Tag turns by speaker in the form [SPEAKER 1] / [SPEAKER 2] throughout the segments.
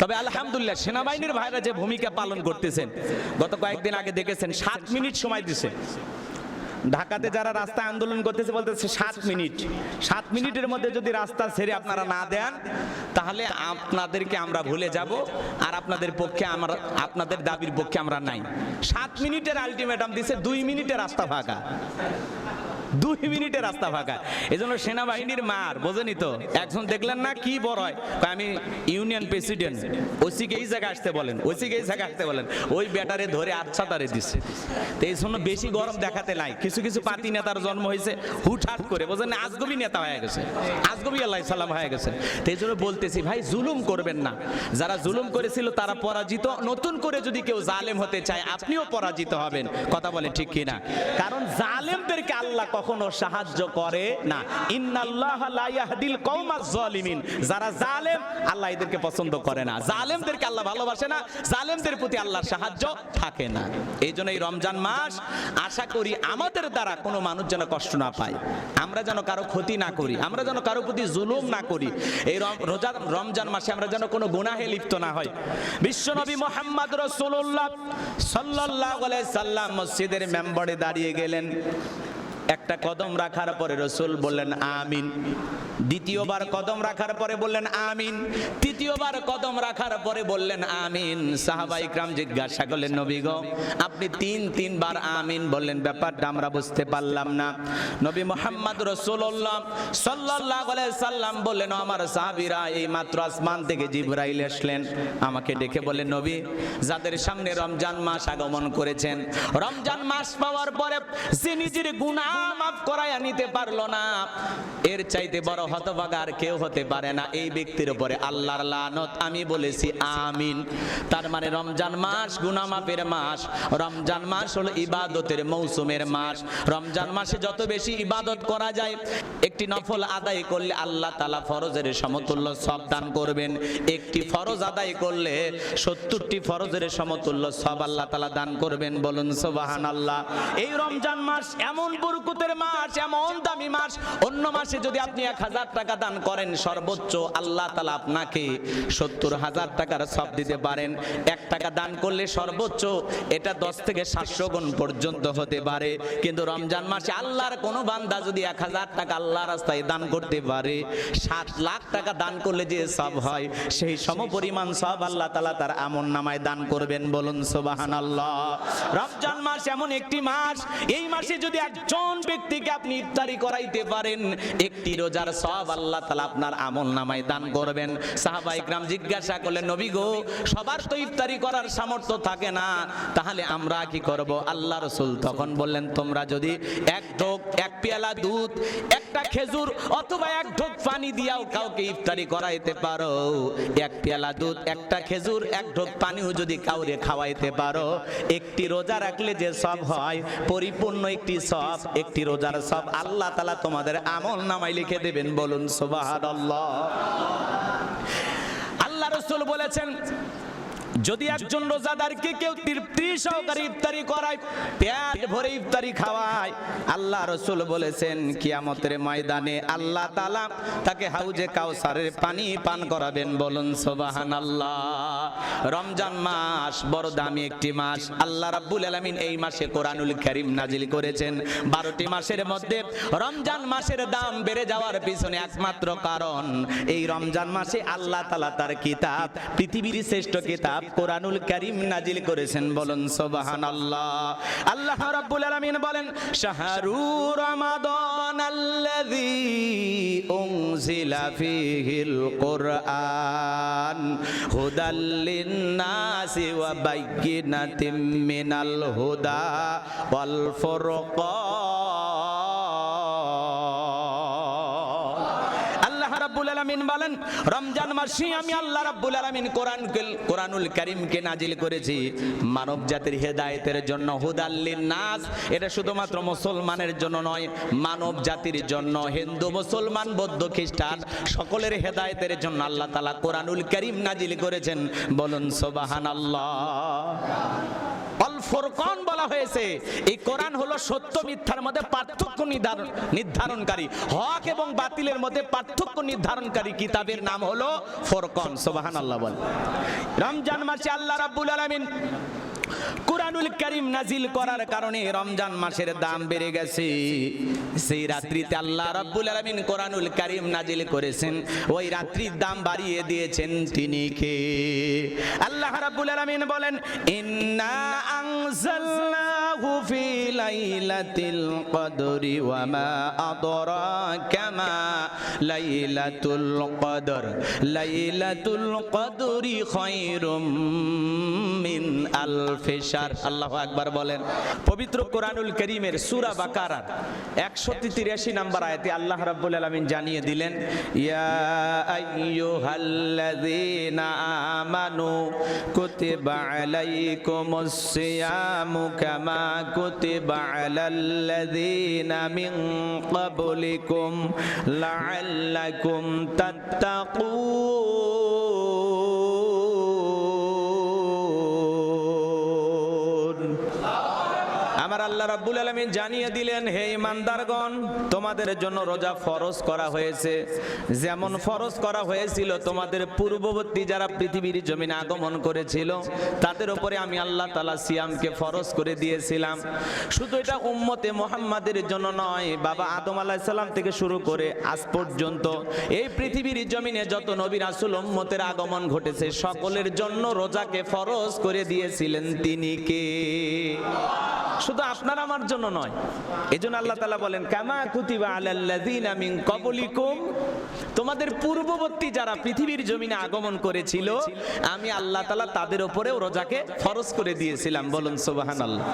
[SPEAKER 1] তবে আলহামদুলিল্লাহ সেনাবাহিনীর ভাইরা যে ভূমিকা পালন করতেছেন, গত কয়েকদিন আগে দেখেছেন, সাত মিনিট সময় দিছে। ঢাকাতে যারা রাস্তা আন্দোলন করতেছে বলতেছে সাত মিনিট। সাত মিনিটের মধ্যে যদি রাস্তা ছেড়ে আপনারা না দেন, তাহলে আপনাদেরকে আমরা ভুলে যাব আর আপনাদের পক্ষে আমরা, আপনাদের দাবির পক্ষে আমরা নাই। সাত মিনিটের আলটিমেটাম দিছে, দুই মিনিটে রাস্তা ফাঁকা। দুই মিনিটে রাস্তা ফাঁকা। এই জন্য সেনাবাহিনীর মার, বোঝেনি তো? একজন দেখলেন না কি বড় হয়? আমি ইউনিয়ন প্রেসিডেন্ট। ওসিকে এই জায়গায় আসতে বলেন ওসিকে এই জায়গায় আসতে বলেন। ওই ব্যাটারে ধরে আচ্ছা তারে দিচ্ছে তো এই জন্য বেশি গরম দেখাতে নাই। কিছু কিছু পাতি নেতার জন্ম হয়েছে, হুটহাট করে, বোঝেন আজগবি নেতা হয়ে গেছে। আজগবি আল্লাহ সাল্লাম হয়ে গেছে। তো এই জন্য বলতেছি, ভাই, জুলুম করবেন না। যারা জুলুম করেছিল, তারা পরাজিত। নতুন করে যদি কেউ জালেম হতে চায়, আপনিও পরাজিত হবেন। কথা বলেন ঠিক কিনা? কারণ জালেমদেরকে আল্লাহ কখনো সাহায্য করে না। ইন্নাল্লাহ লা ইয়াহদিল কওমাজ যারা জালেম, আল্লাহ এদেরকে পছন্দ করে না। জালেমদেরকে আল্লাহ ভালোবাসে না, জালেমদের প্রতি আল্লাহর সাহায্য থাকে না। এই জন্য এই রমজান মাস, আশা করি আমাদের দ্বারা কোনো মানুষ যেন কষ্ট না পায়। আমরা যেন কারও ক্ষতি না করি, আমরা যেন কারও প্রতি জুলুম না করি। এই রোজা, রমজান মাসে আমরা যেন কোনো গুনাহে লিপ্ত না হয় বিশ্বনবী মোহাম্মদ রসুল্লাহ আলাইহি সাল্লাম মসজিদের মেম্বারে দাঁড়িয়ে গেলেন। একটা কদম রাখার পরে রসুল বললেন, আমিন। দ্বিতীয়বার কদম রাখার পরে বললেন, আমিন। তৃতীয়বার কদম রাখার পরে বললেন, আমিন। সাহাবাই ইকরাম জিজ্ঞাসা করলেন, নবী গো, আপনি তিন, তিনবার আমিন বললেন, ব্যাপারটা আমরা বুঝতে পারলাম না। নবী মোহাম্মদ সাল্লাল্লাহু আলাইহি সাল্লাম বললেন, আমার সাহাবীরা এই মাত্র আসমান থেকে জিবরাইল আসলেন। আমাকে ডেকে বললেন, নবী, যাদের সামনে রমজান মাস আগমন করেছেন, রমজান মাস পাওয়ার পরে সে নিজের মাফ করায়া নিতে পারল না। এর চাইতে বড় কেউ হতে পারে না। এই ব্যক্তির উপরে আল্লাহর লানত, আমি বলেছি আমিন। তার মানে রমজান মাস মাস। রমজান মাস হলো ইবাদতের মৌসুমের মাস। রমজান মাসে যত বেশি ইবাদত করা যায়, একটি নফল আদায় করলে আল্লাহ তালা ফরজের সমতুল্য সব দান করবেন। একটি ফরজ আদায় করলে সত্তরটি ফরজের সমতুল্য সব আল্লাহ তালা দান করবেন। বলুন সোবাহান আল্লাহ এই রমজান মাস এমন বরকুতের মাস, এমন দামি মাস। অন্য মাসে যদি আপনি এক হাজার টাকা দান করেন, সর্বোচ্চ আল্লাহ তালা আপনাকে সত্তর হাজার টাকার সব দিতে পারেন। এক টাকা দান করলে সর্বোচ্চ এটা দশ থেকে সাতশো গুণ পর্যন্ত হতে পারে। কিন্তু রমজান মাসে আল্লাহর কোনো বান্দা যদি এক হাজার টাকা আল্লাহ রাস্তায় দান করতে পারে, সাত লাখ টাকা দান করলে যে সব হয়, সেই সম পরিমাণ সব আল্লাহ তালা তার আমন নামায় দান করবেন বলুন সোবাহান আল্লাহ রমজান মাস এমন একটি মাস, এই মাসে যদি একজন ব্যক্তিকে আপনি ইফতারি করাইতে পারেন, একটি রোজার সব আল্লাহ তালা আপনার আমল নামায় দান করবেন। জিজ্ঞাসা করলেন, নবী গো, সবার তো ইফতারি করার সামর্থ্য থাকে না, তাহলে আমরা কি করব? আল্লাহ রসুল তখন বললেন, তোমরা যদি এক ঢোক, এক পেয়ালা দুধ, একটা খেজুর অথবা এক ঢোক পানি দিয়াও কাউকে ইফতারি করাইতে পারো, এক পেয়ালা দুধ, একটা খেজুর, এক ঢোক পানিও যদি কাউরে খাওয়াইতে পারো, একটি রোজা রাখলে যে সব হয়, পরিপূর্ণ একটি সব একটি রোজার সব আল্লাহ তালা তোমাদের আমল নামাই লিখে দেবেন, বলুন সুবাহান আল্লাহ রসুল বলেছেন যদি একজন রোজাদারকে কেউ তৃপ্তি সহকারে ইফতারি করায়, পেট ভরে ইফতারি খাওয়ায়, আল্লাহ রসুল বলেছেন, কিয়ামতের ময়দানে আল্লাহ তালা তাকে হাউজে কাউসারের পানি পান করাবেন। বলুন সোবাহান আল্লাহ রমজান মাস বড় দামি একটি মাস। আল্লাহ রাব্বুল আলামিন এই মাসে কোরআনুল কারীম নাজিল করেছেন। বারোটি মাসের মধ্যে রমজান মাসের দাম বেড়ে যাওয়ার পিছনে একমাত্র কারণ, এই রমজান মাসে আল্লাহ তালা তার কিতাব, পৃথিবীর শ্রেষ্ঠ কিতাব কোরআনুল কারীম নাজিল করেছেন, বলুন সোবাহান আল্লাহ রাব্বুল আলামিন বলেন, শাহরু রমাদান আল্লাযী উনজিলা ফীহিল কুরআন হুদাল লিন-নাসি ওয়া বায়্যিনাতিম মিনাল হুদা ওয়াল ফুরকান। বলেন, রমজান মাসে আমি আল্লাহ রাব্বুল আলামিন কোরআন কোরআনুল কারীমকে নাজিল করেছি। মানব জাতির হেদায়েতের জন্য হুদাল্লিন নাস এটা শুধুমাত্র মুসলমানের জন্য নয়, মানব জাতির জন্য, হিন্দু, মুসলমান, বৌদ্ধ, খ্রিস্টান, সকলের হেদায়েতের জন্য আল্লাহ তাআলা কোরআনুল কারীম নাজিল করেছেন। বলুন, সুবহানাল্লাহ। ফোরকন বলা হয়েছে। এই কোরআন হলো সত্য মিথ্যার মধ্যে পার্থক্য নির্ধারণ নির্ধারণকারী। হক এবং বাতিলের মধ্যে পার্থক্য নির্ধারণকারী কিতাবের নাম হলো ফোরকন। সোবাহান আল্লাহ বল। রমজান মাসে আল্লাহ রাব্বুল আলামিন কুরআনুল করিম নাজিল করার কারণে রমজান মাসের দাম বেড়ে গেছে। সেই রাত্রিতে আল্লাহ রাব্বুল আলামিন কোরআনুল করিম নাজিল করেছেন। ওই রাত্রির দাম বাড়িয়ে দিয়েছেন তিনি কে? আল্লাহ রাব্বুল আলামিন বলেন, ইন্না আনজালনাহু ফি লাইলাতিল কদরি ওয়া মা আদরাকা মা লাইলাতুল কদর লাইলাতুল কদরি খায়রুম মিন আলফি শাহর আল্লাহু আকবার বলেন। পবিত্র কোরআনুল করিমের সূরা বাকারার 183 নম্বর আয়াতে আল্লাহ রাব্বুল আলামিন জানিয়ে দিলেন, ইয়া আইয়ুহাল্লাযীনা আমানু কুতিবা আলাইকুমুস সিয়ামু কামা কুতিবা আলাল্লাযীনা মিন ক্বাবলিকুম লাআল্লাকুম তাত্তাকুন রাব্বুল আলামিন জানিয়ে দিলেন, হে ইমানদারগণ তোমাদের জন্য রোজা ফরজ করা হয়েছে। যেমন ফরজ করা হয়েছিল তোমাদের পূর্ববর্তী যারা পৃথিবীর জমিনে আগমন করেছিল, তাদের উপরে আমি আল্লাহ তালা সিয়ামকে ফরজ করে দিয়েছিলাম। শুধু এটা উম্মতে মুহাম্মাদের জন্য নয়, বাবা আদম আলাইহিস সালাম থেকে শুরু করে আজ পর্যন্ত এই পৃথিবীর জমিনে যত নবী রাসূল উম্মতের আগমন ঘটেছে, সকলের জন্য রোজাকে ফরজ করে দিয়েছিলেন তিনি কে? শুধু আপনার আমার জন্য নয়। এজন্য আল্লাহ তাআলা বলেন, কামা কুতিবা আলাল্লাযিনা মিন ক্বাবলিকুম। তোমাদের পূর্ববর্তী যারা পৃথিবীর জমিনে আগমন করেছিল, আমি আল্লাহ তাআলা তাদের উপরেও রোজাকে ফরজ করে দিয়েছিলাম। বলুন, সুবহানাল্লাহ।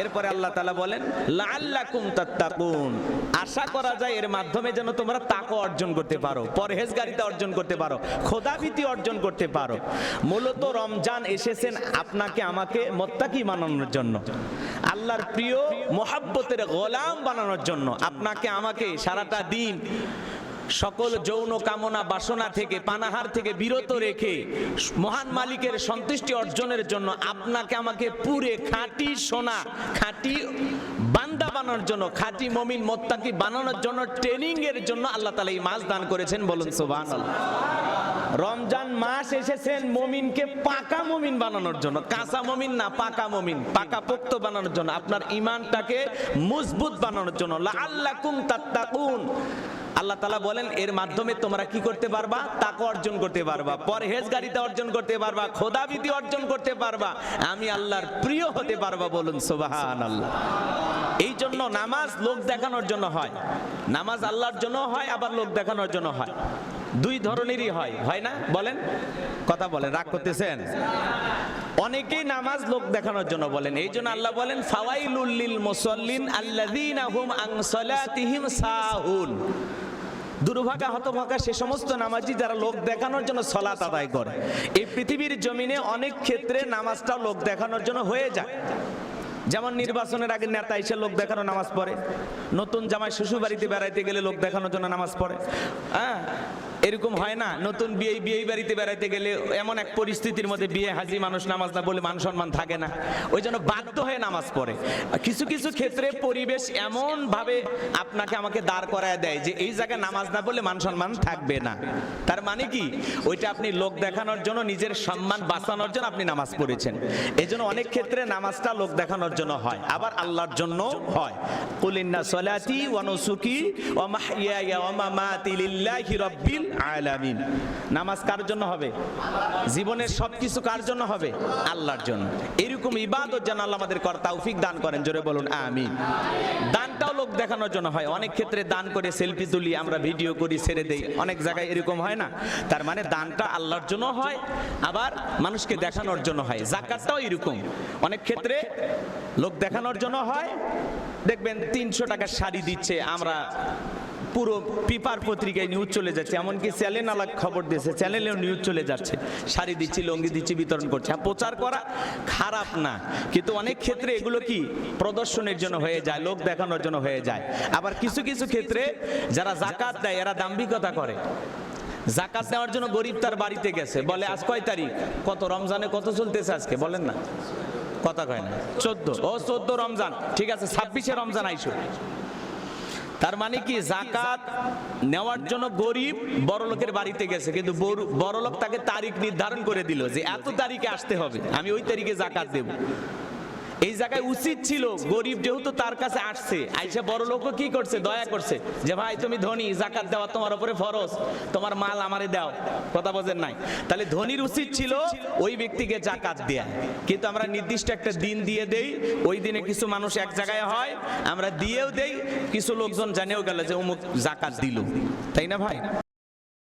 [SPEAKER 1] এরপরে আল্লাহ তাআলা বলেন, লাআল্লাকুম তাত্তাকুন। আশা করা যায় এর মাধ্যমে যেন তোমরা তাকওয়া অর্জন করতে পারো, পরহেজগারিতা অর্জন করতে পারো খোদাভীতি অর্জন করতে পারো। মূলত রমজান এসেছেন আপনাকে, আমাকে মোত্তাকি বানানোর জন্য। আল্লাহর প্রিয় মোহাব্বতের গোলাম বানানোর জন্য। আপনাকে, আমাকে সারাটা দিন সকল যৌন কামনা, বাসনা থেকে, পানাহার থেকে বিরত রেখে মহান মালিকের সন্তুষ্টি অর্জনের জন্য আপনাকে আমাকে পুরে খাঁটি সোনা, খাঁটি বান্দা বানানোর জন্য, খাঁটি মমিন মোত্তাকি বানানোর জন্য ট্রেনিং এর জন্য আল্লাহ তালা এই মাস দান করেছেন বলুন, সুবহানাল্লাহ। রমজান মাস এসেছেন মমিনকে পাকা মমিন বানানোর জন্য। কাঁচা মমিন না, পাকা মমিন। পাকা পোক্ত বানানোর জন্য। আপনার ইমানটাকে মজবুত বানানোর জন্য। লাআল্লাকুম তাত্তাকুন। আল্লাহ তালা বলেন, এর মাধ্যমে তোমরা কি করতে পারবা? তাকে অর্জন করতে পারবা। পরহেজগারিতা অর্জন করতে পারবা। খোদাবিদি অর্জন করতে পারবা। আমি আল্লাহর প্রিয় হতে পারবা বলুন সুবাহান আল্লাহ এই জন্য নামাজ লোক দেখানোর জন্য হয়। নামাজ আল্লাহর জন্য হয়, আবার লোক দেখানোর জন্য হয়। দুই ধরনেরই হয় হয় না? বলেন। কথা বলেন, রাগ করতেছেন? অনেকেই নামাজ লোক দেখানোর জন্য বলেন, এই জন্য আল্লাহ বলেন, ফাওয়াইলুল লিল মুসাল্লিন আল্লাযীনা হুম আন সালাতিহিম সাহুন। দুর্ভাগা, হতভাগা সে সমস্ত নামাজি যারা লোক দেখানোর জন্য সলাত আদায় করে, এই পৃথিবীর জমিনে অনেক ক্ষেত্রে নামাজটা লোক দেখানোর জন্য হয়ে যায়। যেমন নির্বাচনের আগে নেতা এসে লোক দেখানো নামাজ পড়ে, নতুন জামাই শ্বশুর বাড়িতে বেড়াইতে গেলে লোক দেখানোর জন্য নামাজ পড়ে হ্যাঁ? এরকম হয় না, নতুন বিয়ে বিয়ে বাড়িতে বেড়াইতে গেলে এমন এক পরিস্থিতির মধ্যে বিয়ে হাজি মানুষ নামাজ না বলে মান সম্মান থাকে না। ওই জন্য বাধ্য হয়ে নামাজ পড়ে। কিছু কিছু ক্ষেত্রে পরিবেশ এমন ভাবে আপনাকে আমাকে দাঁড় করায় দেয় যে এই জায়গায় নামাজ না বলে মান সম্মান থাকবে না। তার মানে কি? ওইটা আপনি লোক দেখানোর জন্য, নিজের সম্মান বাঁচানোর জন্য আপনি নামাজ পড়েছেন। এই জন্য অনেক ক্ষেত্রে নামাজটা লোক দেখানোর জন্য হয়, আবার আল্লাহর জন্য হয়। কুলিন্না সলাতি ওয়া নুসুকি ওয়া মাহইয়ায়া ওয়া মামাতি লিল্লাহি রাব্বিল আলামিন। নামাজ কার জন্য হবে? জীবনের সবকিছু কার জন্য হবে? আল্লাহর জন্য। এরকম ইবাদত যেন আল্লাহ আমাদের কর তৌফিক দান করেন। জোরে বলুন, আমিন। দানটাও লোক দেখানোর জন্য হয়। অনেক ক্ষেত্রে দান করে সেলফি তুলি, আমরা ভিডিও করি, ছেড়ে দেই। অনেক জায়গায় এরকম হয় না? তার মানে দানটা আল্লাহর জন্য হয়, আবার মানুষকে দেখানোর জন্য হয়। জাকাতটাও এরকম। অনেক ক্ষেত্রে লোক দেখানোর জন্য হয়। দেখবেন তিনশো টাকা শাড়ি দিচ্ছে, আমরা পুরো পেপার পত্রিকায় নিউজ চলে যাচ্ছে, এমনকি চ্যানেল আলাদা খবর দিয়েছে, চ্যানেলেও নিউজ চলে যাচ্ছে। শাড়ি দিচ্ছি, লঙ্গি দিচ্ছি, বিতরণ করছে। হ্যাঁ প্রচার করা খারাপ না, কিন্তু অনেক ক্ষেত্রে এগুলো কি প্রদর্শনের জন্য হয়ে যায়, লোক দেখানোর জন্য হয়ে যায়। আবার কিছু কিছু ক্ষেত্রে যারা জাকাত দেয়, এরা দাম্ভিকতা করে। জাকাত দেওয়ার জন্য গরিব তার বাড়িতে গেছে, বলে, আজ কয় তারিখ? কত রমজানে কত চলতেছে আজকে? বলেন না। কথা কয় না। চোদ্দ। ও চোদ্দ রমজান। ঠিক আছে, ছাব্বিশে রমজান আইসো। তার মানে কি? জাকাত নেওয়ার জন্য গরিব বড়লোকের বাড়িতে গেছে, কিন্তু বড়লোক তাকে তারিখ নির্ধারণ করে দিল যে এত তারিখে আসতে হবে, আমি ওই তারিখে জাকাত দেব। এই জায়গায় উচিত ছিল, গরিব যেহেতু তার কাছে আসছে, আইসা বড় লোকও কি করছে, দয়া করছে, যে ভাই তুমি ধনী, জাকাত দেওয়া তোমার উপরে ফরজ, তোমার মাল আমারে দাও, কথা বোঝেন নাই। তাহলে ধনীর উচিত ছিল ওই ব্যক্তিকে জাকাত দেয়া। কিন্তু আমরা নির্দিষ্ট একটা দিন দিয়ে দেই, ওই দিনে কিছু মানুষ এক জায়গায় হয়, আমরা দিয়েও দেই, কিছু লোকজন জানেও গেল যে অমুক জাকাত দিল। তাই না ভাই?